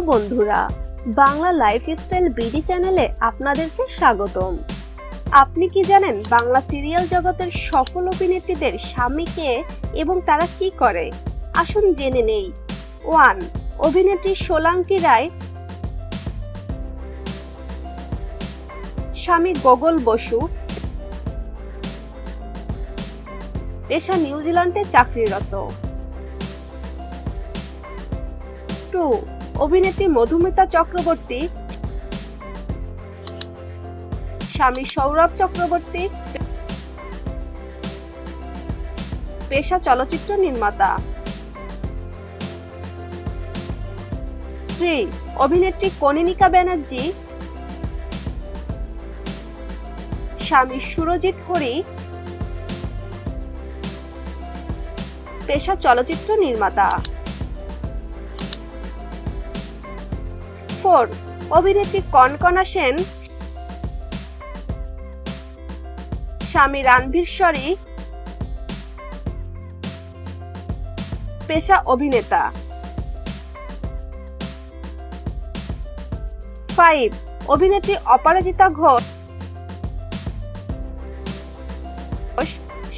বন্ধুরা, Bangla lifestyle BD চ্যানেলে আপনাদেরকে স্বাগতম। আপনি কি জানেন বাংলা সিরিয়াল জগতের সফল অভিনেত্রীদের স্বামীকে এবং তারা কি করে? আসুন জেনে নেই। ওয়ান অভিনেত্রী সোলাঙ্কি রায়। স্বামী গগল বসু। পেশা নিউজিল্যান্ডে চাকরিরত। টু অভিনেত্রী মধুমিতা চক্রবর্তী, স্বামী সৌরভ চক্রবর্তী, পেশা চলচ্চিত্র নির্মাতা। থ্রি অভিনেত্রী কনিনিকা ব্যানার্জি, স্বামী সুরজিৎ হরি, পেশা চলচ্চিত্র নির্মাতা। ফোর অভিনেত্রী কনকনা সেন, স্বামী রানভীর শরী পেশা অভিনেতা। ফাইভ, অভিনেত্রী অপরাজিতা ঘোষ,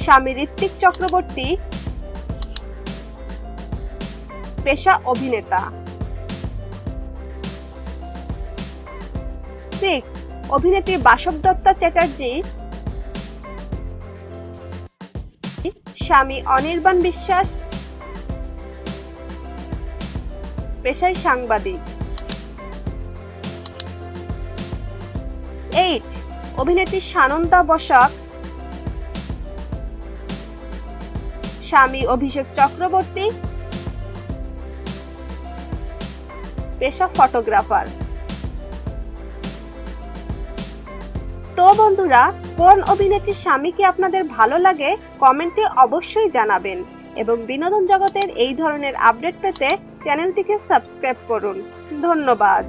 স্বামী ঋত্বিক চক্রবর্তী, পেশা অভিনেতা। সিক্স অভিনেত্রী বাসব দত্তা চ্যাটার্জি, স্বামী অনির্বাণ বিশ্বাস, পেশায় সাংবাদিক। এইট অভিনেত্রী সানন্দা বসাক, স্বামী অভিষেক চক্রবর্তী, পেশা ফটোগ্রাফার। তো বন্ধুরা, কোন অভিনেত্রীর স্বামীকে আপনাদের ভালো লাগে, কমেন্টে অবশ্যই জানাবেন। এবং বিনোদন জগতের এই ধরনের আপডেট পেতে চ্যানেলটিকে সাবস্ক্রাইব করুন। ধন্যবাদ।